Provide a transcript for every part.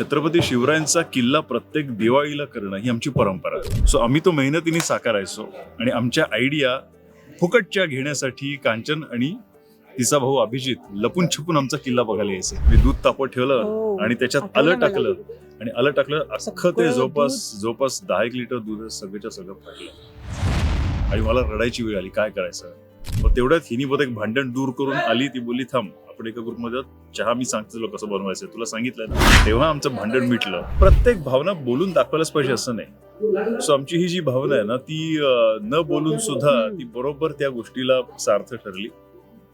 छत्रपती शिवरायांचा किल्ला प्रत्येक दिवाळीला करणं ही आमची परंपरा आहे. सो आम्ही तो मेहनतीने साकारायचो आणि आमच्या आयडिया फुकटच्या घेण्यासाठी कांचन आणि तिचा भाऊ अभिजित लपून छपून आमचा किल्ला बघायला यायचे मी दूध तापत ठेवलं हो. आणि त्याच्यात आलं. टाकलं आणि आलं टाकलं अख्खं ते जवळपास जवळपास दहा एक लिटर दूध सगळ्याच्या सगळं फाटलं आणि मला रडायची वेळ आली काय करायचं मग तेवढ्यात हिनी बहुत एक भांडण दूर करून आली ती बोलली थांब आपण एका ग्रुपमध्ये चहा मी सांगते तुला कसं बनवायचं तुला सांगितलंय ना. तेव्हा आमचं भांडण मिटलं. प्रत्येक भावना बोलून दाखवायलाच पाहिजे असं नाही. सो आमची ही जी भावना आहे ना ती न बोलून सुद्धा ती बरोबर त्या गोष्टीला सार्थ ठरली.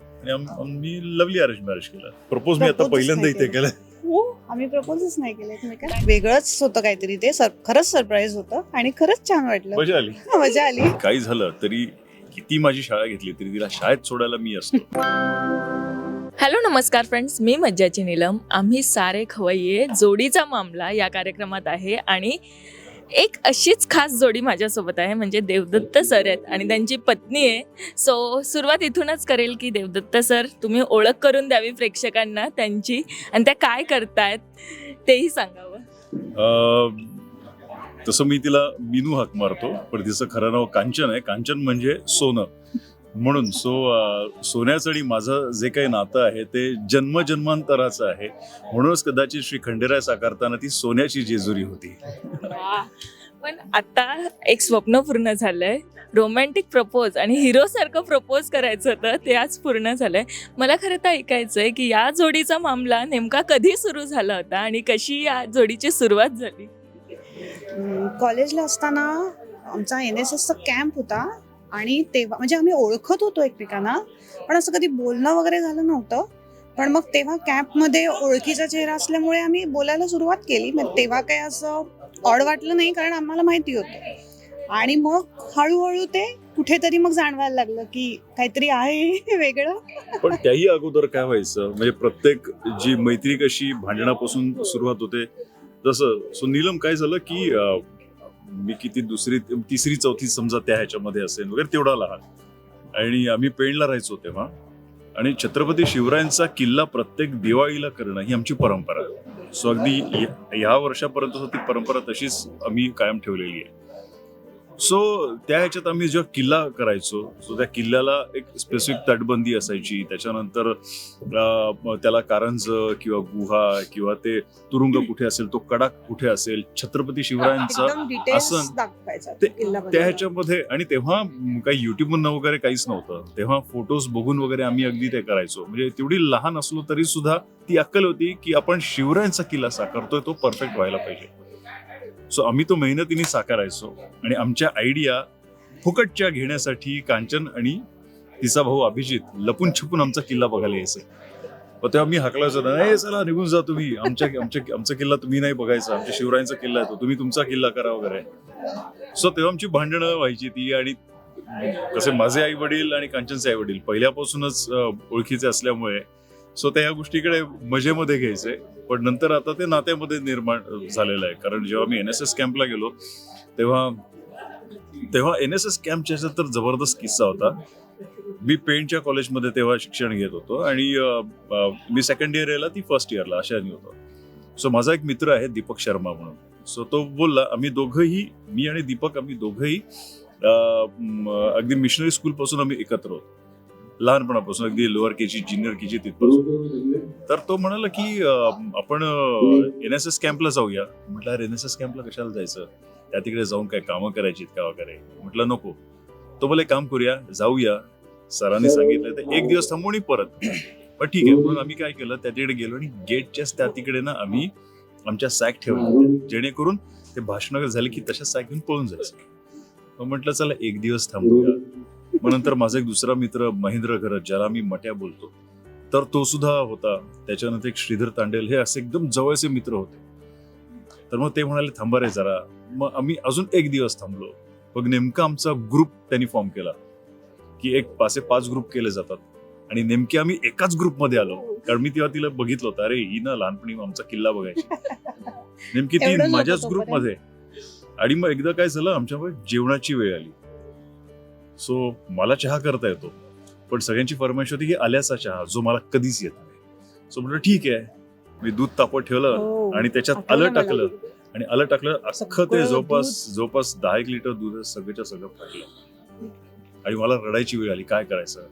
आणि आम्ही लवली अरेंज मॅरेज केलं. प्रपोज मी आता पहिल्यांदा इथे केलं. हो आम्ही प्रपोजच नाही केलं एकमेकांना. वेगळंच होतं काहीतरी ते. खरंच सरप्राईज होतं आणि खरंच छान वाटलं. मजा आली. मजा आली. काही झालं तरी किती माझी शाळा घेतली तरी तिला शाळेत सोडायला मी असतो. हॅलो नमस्कार फ्रेंड्स मी मज्जाची नीलम. आम्ही सारे खवय्ये जोडीचा मामला या कार्यक्रमात आहे आणि एक अशीच खास जोडी माझ्यासोबत आहे म्हणजे देवदत्त सर आहेत आणि त्यांची पत्नी आहे. सो सुरुवात इथूनच करेल की देवदत्त सर तुम्ही ओळख करून द्यावी प्रेक्षकांना त्यांची आणि त्या काय करतायत तेही सांगावं. तसं मी तिला मिनू हाक मारतो पण तिचं खरं नाव कांचन आहे. कांचन म्हणजे सोनं. म्हणून सो सोन्याचं आणि माझं जे काही नातं आहे ते जन्मजन्मांतराचं आहे. म्हणूनच कदाचित श्री खंडेराय साकारताना ती सोन्याची जेजुरी होती. पण आता एक स्वप्न पूर्ण झालंय. रोमॅन्टिक प्रपोज आणि हिरो सारखं प्रपोज करायचं होतं ते आज पूर्ण झालंय. मला खरं तर ऐकायचं आहे की या जोडीचा मामला नेमका कधी सुरू झाला होता आणि कशी या जोडीची सुरुवात झाली? कॉलेजला असताना आमचा एन एस एसचा कॅम्प होता. आणि तेव्हा म्हणजे आम्ही ओळखत होतो एकमेकांना पण असं कधी बोलणं वगैरे झालं नव्हतं. पण मग तेव्हा कॅम्पमध्ये ओळखीचा चेहरा असल्यामुळे आम्ही बोलायला सुरुवात केली. मग तेव्हा काही असं ऑड वाटलं नाही कारण आम्हाला माहिती होतं. आणि मग हळूहळू ते कुठेतरी मग जाणवायला लागलं की काहीतरी आहे वेगळं. पण त्याही अगोदर काय व्हायचं? म्हणजे प्रत्येक जी मैत्री कशी भांडणापासून सुरुवात होते तसं सो नीलम काय झालं की अं, मी किती दुसरी तिसरी चौथी समजा त्या ह्याच्यामध्ये असेल वगैरे तेवढा लहान. आणि आम्ही पेणला राहायचो तेव्हा. आणि छत्रपती शिवरायांचा किल्ला प्रत्येक दिवाळीला करणं ही आमची परंपरा. आहे सो अगदी ह्या- वर्षापर्यंत ती परंपरा तशीच आम्ही कायम ठेवलेली आहे. सो त्या ह्याच्यात आम्ही जेव्हा किल्ला करायचो सो त्या किल्ल्याला एक स्पेसिफिक तटबंदी असायची. त्याच्यानंतर त्याला कारंज किंवा गुहा किंवा ते तुरुंग कुठे असेल तो कडा कुठे असेल छत्रपती शिवरायांचा दाखवायचा ते- त्या ह्याच्यामध्ये आणि तेव्हा काही युट्यूब वगैरे काहीच नव्हतं. तेव्हा फोटोज बघून वगैरे आम्ही अगदी ते करायचो. म्हणजे तेवढी लहान असलो तरी सुद्धा ती अक्कल होती की आपण शिवरायांचा किल्ला साकारतोय तो परफेक्ट व्हायला पाहिजे. सो आम्ही तो मेहनतीने साकारायचो. आणि आमच्या आयडिया फुकटच्या घेण्यासाठी कांचन आणि तिचा भाऊ अभिजित लपून छपून आमचा किल्ला बघायला यायचं. मग तेव्हा मी हाकलायचो नाही चला निघून जा तुम्ही. आमच्या आमच्या आमचा किल्ला तुम्ही नाही बघायचा. आमच्या शिवरायांचा किल्ला आहे तो. तुम्ही तुमचा किल्ला करा वगैरे. सो तेव्हा आमची भांडणं व्हायची ती आणि कसे माझे आई वडील आणि कांचनचे आई वडील पहिल्यापासूनच ओळखीचे असल्यामुळे सो त्या ह्या गोष्टीकडे मजेमध्ये घ्यायचे. पण नंतर आता ते नात्यामध्ये निर्माण झालेलं आहे. कारण जेव्हा मी एन एस एस कॅम्पला गेलो तेव्हा तेव्हा एन एस एस कॅम्पच्या ह्याच्यात तर जबरदस्त किस्सा होता. मी पेंटच्या कॉलेजमध्ये तेव्हा शिक्षण घेत होतो आणि मी सेकंड इयर यायला ती फर्स्ट इयरला अशा होतो. सो माझा एक मित्र आहे दीपक शर्मा म्हणून. सो तो बोलला आम्ही दोघंही मी आणि दीपक आम्ही दोघंही अगदी मिशनरी स्कूल पासून आम्ही एकत्र होतो. लहानपणापासून अगदी लोअर केजी ज्युनियर केजी तिथपासून तर तो म्हणाला की आपण एन एस एस कॅम्पला जाऊया. म्हटलं एन एस एस कॅम्पला कशाला जायचं? त्या तिकडे जाऊन काय कामं करायची का वगैरे? म्हटलं नको. तो बोले काम करूया जाऊया. सरांनी सांगितलं तर एक दिवस थांबून आणि परत. पण ठीक आहे म्हणून आम्ही काय केलं त्या तिकडे गेलो आणि गेटच्याच त्या तिकडे ना आम्ही आमच्या सॅक ठेवल्या जेणेकरून ते भाषण झाले की तशा सॅक घेऊन पळून जायचं. मग म्हटलं चला एक दिवस थांबूया. मग नंतर माझा एक दुसरा मित्र महेंद्र घरत ज्याला मी मट्या बोलतो तर तो सुद्धा होता. त्याच्यानंतर एक श्रीधर तांडेल हे असे एकदम जवळचे मित्र होते. तर मग ते म्हणाले थांबा रे जरा. मग आम्ही अजून एक दिवस थांबलो. मग नेमका आमचा ग्रुप त्यांनी फॉर्म केला की एक पाचे पाच ग्रुप केले जातात. आणि नेमके आम्ही एकाच ग्रुपमध्ये आलो. कारण मी तेव्हा तिला बघितलं होतं अरे ही ना लहानपणी आमचा किल्ला बघायची. नेमकी ती माझ्याच. ग्रुपमध्ये आणि मग एकदा काय झालं आमच्यामुळे जेवणाची वेळ आली. सो मला चहा करता येतो. पण सगळ्यांची फरमाईश होती की आल्याचा चहा जो मला कधीच येत नाही. सो म्हटलं ठीक आहे. मी दूध तापत ठेवलं हो. आणि त्याच्यात आलं. टाकलं. आणि आलं टाकलं अख्खं ते जवळपास जवळपास दहा एक लिटर दूध सगळ्याच्या सगळं फाटलं. आणि मला रडायची वेळ आली काय करायचं?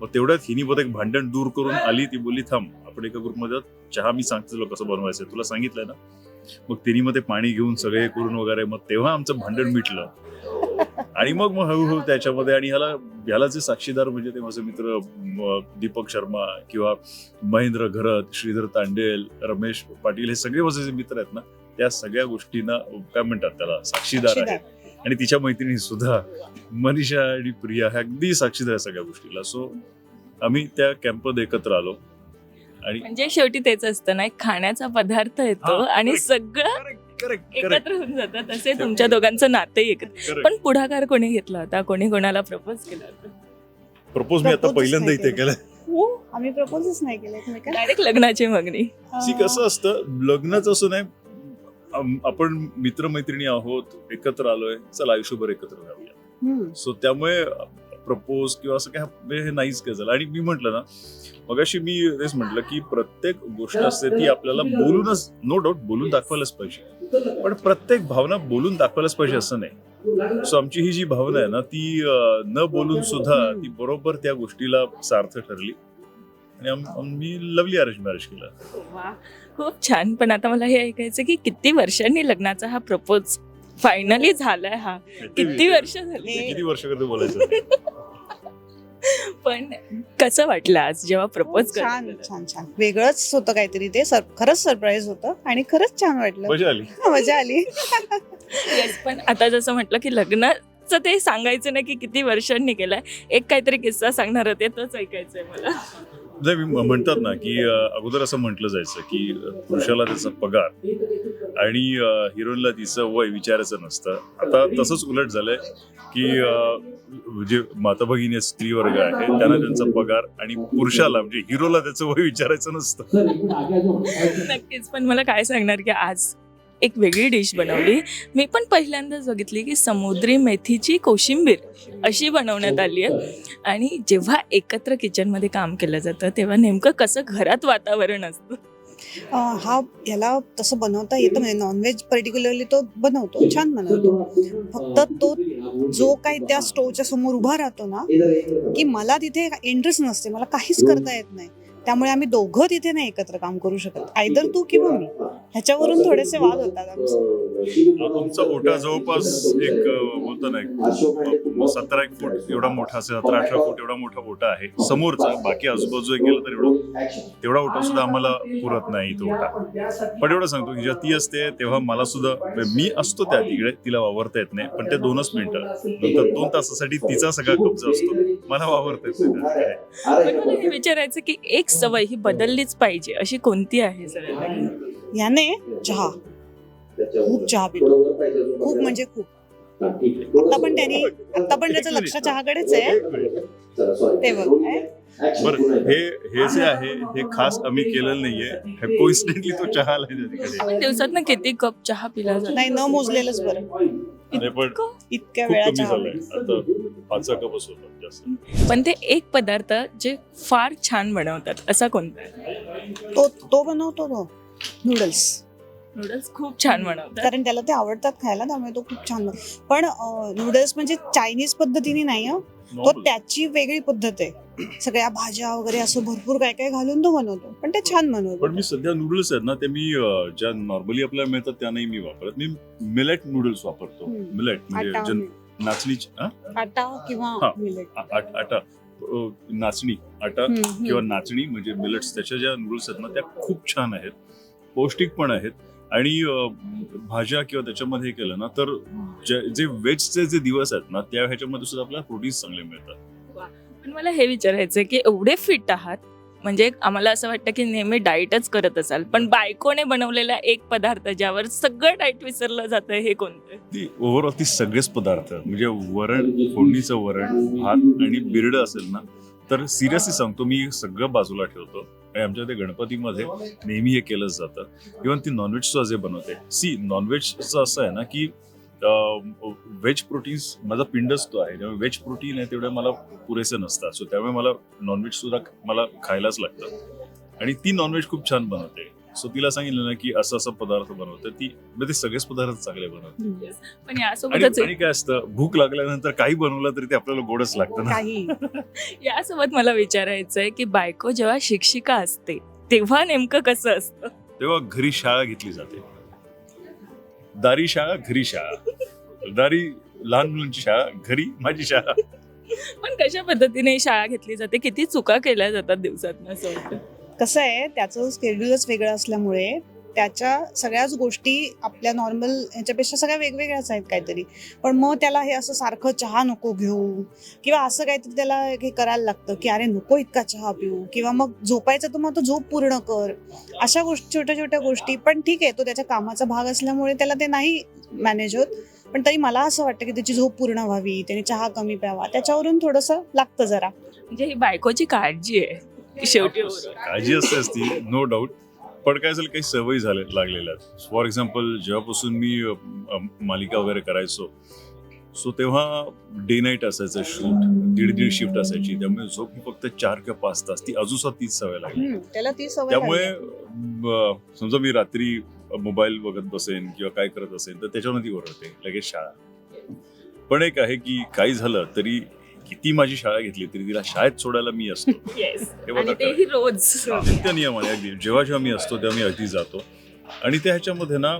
मग तेवढ्यात हिनी बहुत एक भांडण दूर करून आली ती बोलली थांब आपण एका ग्रुपमध्ये. चहा मी सांगते तुला कसं बनवायचं तुला सांगितलंय ना? मग तिने मग ते पाणी घेऊन सगळे करून वगैरे मग तेव्हा आमचं भांडण मिटलं. आणि मग मग हळूहळू त्याच्यामध्ये आणि ह्याला ह्याला जे साक्षीदार म्हणजे ते माझे मित्र दीपक शर्मा किंवा महेंद्र घरत श्रीधर तांडेल रमेश पाटील हे सगळे माझे जे मित्र आहेत ना त्या सगळ्या गोष्टींना काय म्हणतात त्याला? साक्षीदार आहे. साक्षीदार. आणि तिच्या मैत्रिणी सुद्धा मनीषा आणि प्रिया ह्या अगदी साक्षीदार आहे सगळ्या गोष्टीला. सो आम्ही त्या कॅम्पमध्ये एकत्र आलो. आणि म्हणजे शेवटी तेच असतं ना एक खाण्याचा पदार्थ येतो हा, आणि. सगळं करेक्ट एकत्र होऊन जातं तसे तुमच्या दोघांचं नाते एकत्र पण पुढाकार कोणी घेतला होता? कोणी कोणाला प्रपोज केला होता? प्रपोज मी आता पहिल्यांदा इथे केलं. हो आम्ही प्रपोजच नाही केलं डायरेक्ट लग्नाची मागणी. कसं असतं लग्नच असं नाही आपण मित्रमैत्रिणी आहोत एकत्र आलोय चला आयुष्यभर एकत्र राहूया. सो त्यामुळे प्रपोज किंवा असं काय हे नाहीच काय झालं आणि मी म्हटलं ना मगाशी मी तेच म्हटलं की प्रत्येक गोष्ट असते ती आपल्याला बोलूनच नो डाऊट बोलून दाखवायलाच पाहिजे. पण प्रत्येक भावना बोलून दाखवायलाच पाहिजे असं नाही. सो आमची ही जी भावना आहे ना ती न बोलून सुद्धा ती बरोबर त्या गोष्टीला सार्थ ठरली. आणि आम्ही लवली अरेंज मॅरेज केलं. वा खूप छान. पण आता मला हे ऐकायचं की किती वर्षांनी लग्नाचा हा प्रपोज फायनली झालाय हा. किती वर्ष झाली? किती वर्ष करते बोलायचं? पण कसं वाटलं आज जेव्हा प्रपोज छान छान छान. वेगळंच होतं काहीतरी ते. सर खरंच सरप्राईज होतं आणि खरंच छान वाटलं. मजा आली. मजा आली. येस पण आता जसं म्हटलं की लग्नाचं ते सांगायचं नाही की किती वर्षांनी केलंय. एक काहीतरी किस्सा सांगणार होते तोच ऐकायचंय मला. नाही मी म- म्हणतात ना की अगोदर असं म्हटलं जायचं की पुरुषाला त्याचा पगार आणि हिरोईनला तिचं वय विचारायचं नसतं. आता तसंच उलट झालंय की जे माता भगिनी स्त्री वर्ग आहे त्यांना त्यांचा पगार आणि पुरुषाला म्हणजे हिरोला त्याचं वय विचारायचं नसतं. नक्कीच पण मला काय सांगणार की आज एक वेगळी डिश बनवली. मी पण पहिल्यांदाच बघितली की समुद्री मेथीची कोशिंबीर अशी बनवण्यात आली आहे आणि जेव्हा एकत्र किचनमध्ये काम केलं जातं तेव्हा नेमकं कसं घरात वातावरण असतं? अं, हा याला तसं बनवता येतं म्हणजे नॉनव्हेज पर्टिक्युलरली तो बनवतो छान बनवतो. फक्त तो जो काही त्या स्टोवच्या समोर उभा राहतो ना की मला तिथे इंटरेस्ट नसते मला काहीच करता येत नाही. त्यामुळे आम्ही दोघं तिथे नाही एकत्र काम करू शकत. आयदर तू किंवा मी. ह्याच्यावरून थोडेसे वाद होतात आमचे. आमचा ओटा जवळपास एक बोलतो ना एक सतरा एक फूट एवढा मोठा असेल सतरा अठरा फूट एवढा मोठा ओटा आहे. समोरचा बाकी आजूबाजू एक गेलं तर एवढं तेवढा ओटा सुद्धा आम्हाला पुरत नाही तो ओटा. पण एवढं सांगतो की जेव्हा ती असते तेव्हा मला सुद्धा म्हणजे मी असतो त्या तिकडे तिला वावरता येत नाही पण ते दोनच मिनिटं नंतर दोन तासासाठी तिचा सगळा कब्जा असतो. मला वावरता येत नाही विचारायचं की एक सवय ही बदललीच पाहिजे अशी कोणती आहे सर याने चहा. खूप चहा पितो. खूप म्हणजे खूप. आता पण त्यांनी आता पण त्याचं लक्ष चहाकडेच आहे. ते बघ? बरं हे हे जे आहे हे खास आम्ही केलेलं नाहीये. हे कोइन्सिडेंटली तो चहा आलाय दिवसात ना किती कप चहा पिला जातो? नाही न मोजलेलंच बरं. पण इतकं? इतक्या वेळा चहा आता पाचचा कपच होता. पण ते एक पदार्थ जे फार छान बनवतात असा कोणता? तो तो बनवतो तो. नूडल्स नूडल्स खूप छान बनवतात. कारण त्याला ते आवडतात खायला त्यामुळे तो खूप छान पण नूडल्स म्हणजे चायनीज पद्धतीने नाही हं. तो. त्याची वेगळी पद्धत आहे. सगळ्या भाज्या वगैरे असं भरपूर काय काय घालून तो बनवतो. पण ते छान बनवतो. पण मी सध्या नूडल्स आहेत ना ते मी ज्या नॉर्मली आपल्याला मिळतात त्या नाही मी वापरत मी मिलेट नूडल्स वापरतो. मिलेट म्हणजे हा? आटा किंवा नाचणी. आटा. किंवा नाचणी म्हणजे मिलेट्स त्याच्या ज्या नूडल्स आहेत ना त्या खूप छान आहेत. पौष्टिक पण आहेत. आणि भाज्या किंवा त्याच्यामध्ये केलं ना तर जे जे व्हेजचे जे दिवस आहेत ना त्या ह्याच्यामध्ये सुद्धा आपल्याला प्रोटीन्स चांगले मिळतात. पण मला हे विचारायचं की एवढे फिट आहात म्हणजे आम्हाला असं वाटतं की नेहमी डाएटच करत असाल पण बायकोने बनवलेला एक पदार्थ ज्यावर सगळं डाएट विसरलं जातं हे कोणतं? ती ओव्हरऑल ती सगळेच पदार्थ. म्हणजे वरण फोडणीचं वरण भात आणि बिरड असेल ना तर सिरियसली सांगतो मी सगळं बाजूला ठेवतो. आणि आमच्या ते गणपतीमध्ये नेहमी हे केलंच जातं. इव्हन ती नॉनव्हेज सुद्धा जे बनवते. सी नॉनव्हेजचं असं आहे ना की व्हेज प्रोटीन्स माझा पिंडच तो आहे. त्यामुळे व्हेज प्रोटीन आहे तेवढे मला पुरेसे नसतात. सो त्यामुळे मला नॉनव्हेज सुद्धा मला खायलाच लागतं. आणि ती नॉनव्हेज खूप छान बनवते. सो तिला सांगितलं ना की असं असं पदार्थ बनवतं. ती म्हणजे ते सगळेच पदार्थ चांगले बनवतात पण आणि यासोबतच आणि काय असतं भूक लागल्यानंतर काही बनवलं तरी ते आपल्याला गोडच लागतं ना. काही. यासोबत मला विचारायचं आहे की बायको जेव्हा शिक्षिका असते तेव्हा नेमकं कसं असतं? तेव्हा घरी शाळा घेतली जाते. दारी शाळा घरी शाळा. दारी लहान मुलांची शाळा घरी माझी शाळा. पण कशा पद्धतीने शाळा घेतली जाते? किती चुका केल्या जातात दिवसात असं वाटतं कसं आहे त्याचं स्केड्यूलच वेगळं असल्यामुळे त्याच्या सगळ्याच गोष्टी आपल्या नॉर्मल ह्याच्यापेक्षा सगळ्या वेगवेगळ्याच आहेत काहीतरी. पण मग त्याला हे असं सारखं चहा नको घेऊ. किंवा असं काहीतरी त्याला हे करायला लागतं की अरे नको इतका चहा पिऊ. किंवा मग झोपायचं तर मग तो झोप पूर्ण कर. अशा गोष्टी छोट्या छोट्या गोष्टी. पण ठीक आहे तो त्याच्या कामाचा भाग असल्यामुळे त्याला ते नाही मॅनेज होत. पण तरी मला असं वाटतं की त्याची झोप पूर्ण व्हावी त्याने चहा कमी प्यावा. त्याच्यावरून थोडंसं लागतं जरा. म्हणजे ही बायकोची काळजी आहे. शेवटी काळजी असते असती नो डाऊट पण काय झालं काही सवयी झाले लागलेल्या फॉर एक्झाम्पल जेव्हापासून मी मालिका वगैरे करायचो सो तेव्हा डे नाईट असायचं शूट दीड दीड शिफ्ट असायची. त्यामुळे झोप ही फक्त चार किंवा पाच तास ती अजून सुद्धा तीच सवय लागली. त्यामुळे समजा मी रात्री मोबाईल बघत बसेन किंवा काय करत असेन तर त्याच्यावर ती ओरडते लगेच शाळा. पण एक आहे की काही झालं तरी किती माझी शाळा घेतली तरी तिला शाळेत सोडायला मी असतो. आणि तेही रोज. नित्य नियमाने अगदी. जेव्हा जेव्हा मी असतो तेव्हा मी अगदी जातो. आणि त्या ह्याच्यामध्ये ना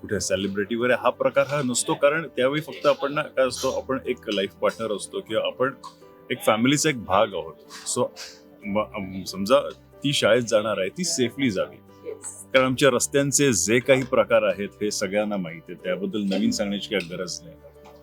कुठे सेलिब्रिटी वगैरे हा प्रकार हा नसतो. कारण त्यावेळी फक्त आपण ना काय असतो आपण एक लाईफ पार्टनर असतो किंवा आपण एक फॅमिलीचा एक भाग आहोत. सो समजा ती शाळेत जाणार आहे ती सेफली जावी. कारण आमच्या रस्त्यांचे जे काही प्रकार आहेत हे सगळ्यांना माहिती आहे. त्याबद्दल नवीन सांगण्याची काही गरज नाही.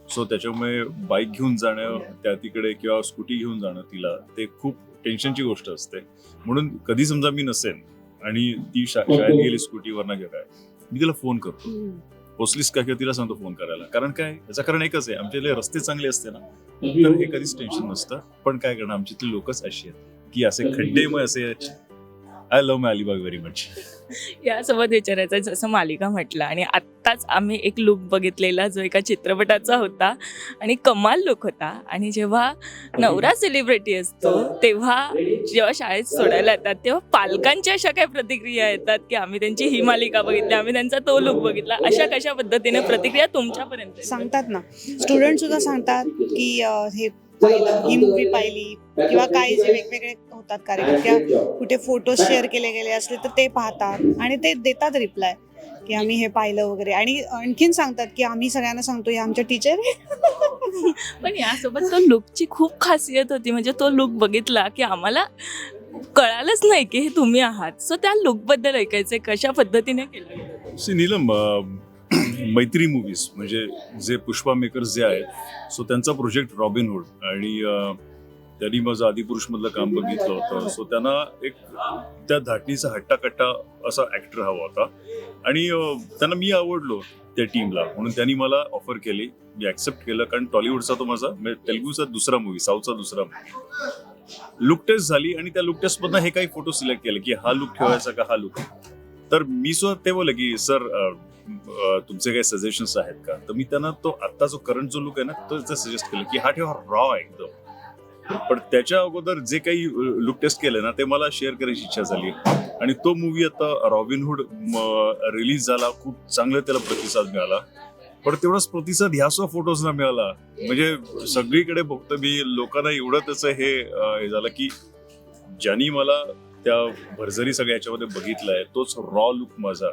सो त्याच्यामुळे बाईक घेऊन जाणं त्या तिकडे किंवा स्कूटी घेऊन जाणं तिला ते खूप टेन्शनची गोष्ट असते. म्हणून कधी समजा मी नसेन आणि ती शाळेत गेली स्कूटीवर ना किंवा काय मी तिला फोन करतो. हम्म. पोचलीस का किंवा तिला सांगतो फोन करायला. कारण काय? याचं कारण एकच आहे आमच्या रस्ते चांगले असते ना तर हे कधीच टेन्शन नसतं. पण काय करणार? आमच्या इथले लोकच अशी आहेत की असे खड्डे मग असे I love my Alibag very much यासोबत विचारायचं जसं मालिका म्हटलं. आणि आत्ताच आम्ही एक लुक बघितलेला जो एका चित्रपटाचा होता. आणि कमाल लुक होता. आणि जेव्हा नवरा सेलिब्रिटी असतो तेव्हा जेव्हा शाळेत सोडायला येतात तेव्हा पालकांच्या अशा काय प्रतिक्रिया येतात की आम्ही त्यांची ही मालिका बघितली आम्ही त्यांचा तो लुक बघितला. अशा कशा पद्धतीने प्रतिक्रिया तुमच्यापर्यंत? सांगतात ना. स्टुडंट सुद्धा सांगतात की हे पाहिलं ही मूवी पाहिली किंवा काही जे वेगवेगळे होतात कार्यक्रम किंवा कुठे फोटो शेअर केले गेले असले तर ते पाहतात आणि ते देतात रिप्लाय की आम्ही हे पाहिलं वगैरे. आणि आणखीन सांगतात की आम्ही सगळ्यांना सांगतो हे आमच्या टीचर पण यासोबत तो लुकची खूप खासियत होती. म्हणजे तो लुक बघितला की आम्हाला कळालंच नाही की हे तुम्ही आहात. सो त्या लुकबद्दल ऐकायचंय. कशा पद्धतीने केलं? नीलम मैत्री मूवीज म्हणजे जे पुष्पा मेकर्स जे आहेत सो त्यांचा प्रोजेक्ट रॉबिनहुड आणि त्यांनी माझं आदिपुरुषमधलं काम बघितलं होतं. सो त्यांना एक त्या धाटणीचा हट्टाकट्टा असा ऍक्टर हवा होता. आणि त्यांना मी आवडलो त्या टीमला म्हणून त्यांनी मला ऑफर केली. मी ऍक्सेप्ट केलं. कारण टॉलिवूडचा तो माझा म्हणजे तेलुगूचा दुसरा मूवी साऊथचा दुसरा मूवी लुक टेस्ट झाली आणि त्या लुक टेस्ट मधनं हे काही फोटो सिलेक्ट केले की हा लुक ठेवायचा का हा लुक तर मी सुद्धा ते बोलले की सर तुमचे काही सजेशन्स आहेत का? तर मी त्यांना तो आता जो करंट जो लुक आहे ना तो सजेस्ट केलं की हा ठेवा रॉ एकदम. पण त्याच्या अगोदर जे काही लुक टेस्ट केले ना ते मला शेअर करायची इच्छा झाली. आणि तो मूवी आता रॉबिनहूड रिलीज झाला खूप चांगला त्याला प्रतिसाद मिळाला. पण तेवढाच प्रतिसाद ह्या सो फोटोज मिळाला. म्हणजे सगळीकडे बघतो मी लोकांना एवढं त्याचं हे झालं की ज्यांनी मला त्या भरझरी सगळ्या याच्यामध्ये बघितलंय तोच रॉ लुक माझा.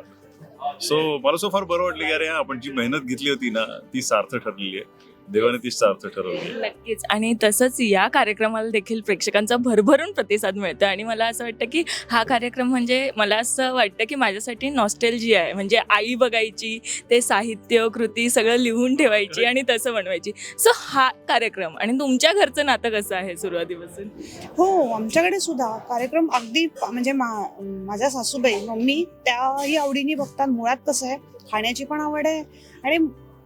सो मला सो फार बरं वाटलं की अरे आपण जी मेहनत घेतली होती ना ती सार्थ ठरलेली आहे. देवाने ती सार्थ ठरवली. नक्कीच. आणि तसंच या कार्यक्रमाला देखील प्रेक्षकांचा भरभरून प्रतिसाद मिळतो आणि मला असं वाटतं की हा कार्यक्रम म्हणजे मला असं वाटतं की माझ्यासाठी नॉस्टेलजी आहे. म्हणजे आई बघायची ते साहित्य कृती सगळं लिहून ठेवायची आणि तसं बनवायची. सो हा कार्यक्रम. आणि तुमच्या घरचं नातं कसं आहे सुरुवातीपासून? हो आमच्याकडे सुद्धा कार्यक्रम अगदी म्हणजे मा- माझ्या सासूबाई मम्मी त्याही आवडीने बघतात. मुळात कसं आहे खाण्याची पण आवड आहे आणि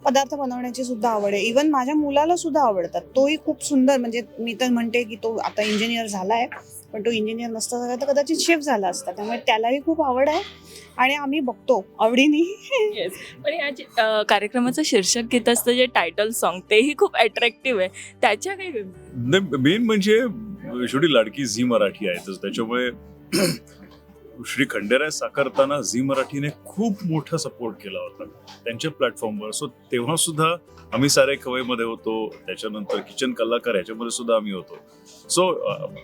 पदार्थ बनवण्याची सुद्धा आवड आहे. इवन माझ्या मुलाला सुद्धा आवडतात. तोही खूप सुंदर म्हणजे मी तर म्हणते की तो आता इंजिनियर झालाय पण तो इंजिनियर नसता झाला तर कदाचित शेफ झाला असता. त्यामुळे त्यालाही खूप आवड आहे आणि आम्ही बघतो आवडीने. येस पण या कार्यक्रमाचं शीर्षक गीत असतं जे टायटल सॉन्ग तेही खूप अट्रॅक्टिव्ह आहे. त्याच्या काही मेन म्हणजे शेवटी लाडकी झी मराठी आहे. तर त्याच्यामुळे श्री खंडेराय साकारताना झी मराठीने खूप मोठा सपोर्ट केला होता. त्यांच्या प्लॅटफॉर्मवर सो तेव्हा सुद्धा आम्ही सारे खवईमध्ये होतो. त्याच्यानंतर किचन कलाकार याच्यामध्ये सुद्धा आम्ही होतो. सो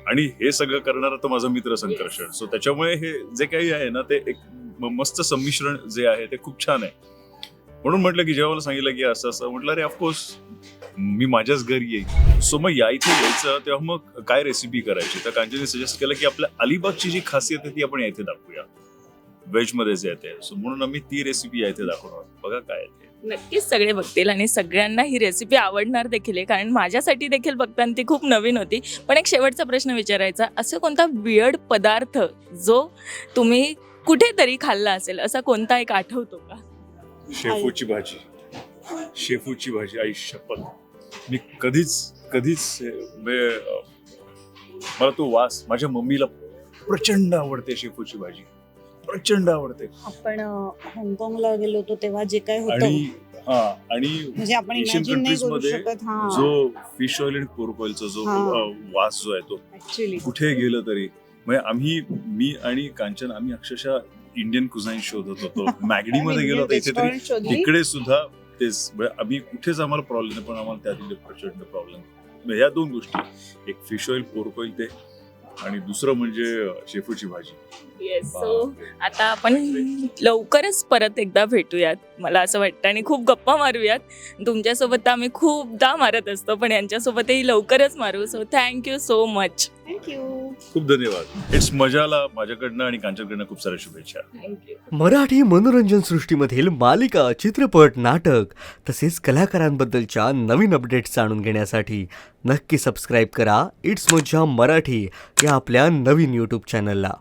आणि हे सगळं करणारा तो माझा मित्र संकर्षण सो त्याच्यामुळे हे जे काही आहे ना ते एक मस्त संमिश्रण जे आहे ते खूप छान आहे. म्हणून म्हटलं की जेव्हा मला सांगितलं की असं असं म्हटलं अरे ऑफकोर्स मी माझ्याच घरी येईल सो मग या इथे यायचं तेव्हा मग काय रेसिपी करायची? तर कांचनने सजेस्ट केलं की आपल्या अलिबागची जी खासियत आहे ती आपण या इथे दाखवूया. व्हेजमध्ये जे येते सो म्हणून आम्ही ती रेसिपी या इथे दाखवणार. बघा काय आहे ते. नक्कीच सगळे बघतील आणि सगळ्यांना ही रेसिपी आवडणार देखील आहे. कारण माझ्यासाठी देखील बघताना ती खूप नवीन होती. पण एक शेवटचा प्रश्न विचारायचा असं कोणता वियर्ड पदार्थ जो तुम्ही कुठेतरी खाल्ला असेल असा कोणता एक आठवतो का? शेपूची भाजी. शेपूची भाजी आई शपथ. मी कधीच कधीच म्हणजे, मला तो वास माझ्या मम्मीला प्रचंड आवडते शेपूची भाजी. प्रचंड आवडते. आपण हाँगकाँगला गेलो होतो तेव्हा जे काय आणि होतं हा आणि म्हणजे आपण नाही countries करू मध्ये हा. जो फिश ऑइल आणि पोर्क ऑइलचा जो वास जो आहे तो कुठे गेलं तरी. म्हणजे आम्ही मी आणि कांचन आम्ही अक्षरशः इंडियन कुझाईन शोधत होतो. मॅगडी मध्ये गेलो होतो. इथे तरी तिकडे सुद्धा तेच म्हणजे आम्ही कुठेच आम्हाला प्रॉब्लेम नाही पण आम्हाला त्यातील प्रचंड प्रॉब्लेम ह्या दोन गोष्टी एक फिश ऑइल पोर्क ऑइल ते आणि दुसरं म्हणजे शेफूची भाजी. येस सो आता आपण लवकरच परत एकदा भेटूयात. मला असं वाटतं आणि खूप गप्पा मारूयात. तुमच्यासोबत तर आम्ही खूपदा मारत असतो पण यांच्यासोबतही लवकरच मारू. So thank you so much thank you खूप धन्यवाद. इट्स मजाला माझ्याकडनं आणि कांचनकडनं खूप साऱ्या शुभेच्छा. थँक्यू मराठी मनोरंजन सृष्टीमधील मालिका चित्रपट नाटक तसेच कलाकारांबद्दलच्या नवीन अपडेट्स जाणून घेण्यासाठी नक्की सबस्क्राईब करा. इट्स मज्जा मराठी या आपल्या नवीन यूट्यूब चॅनलला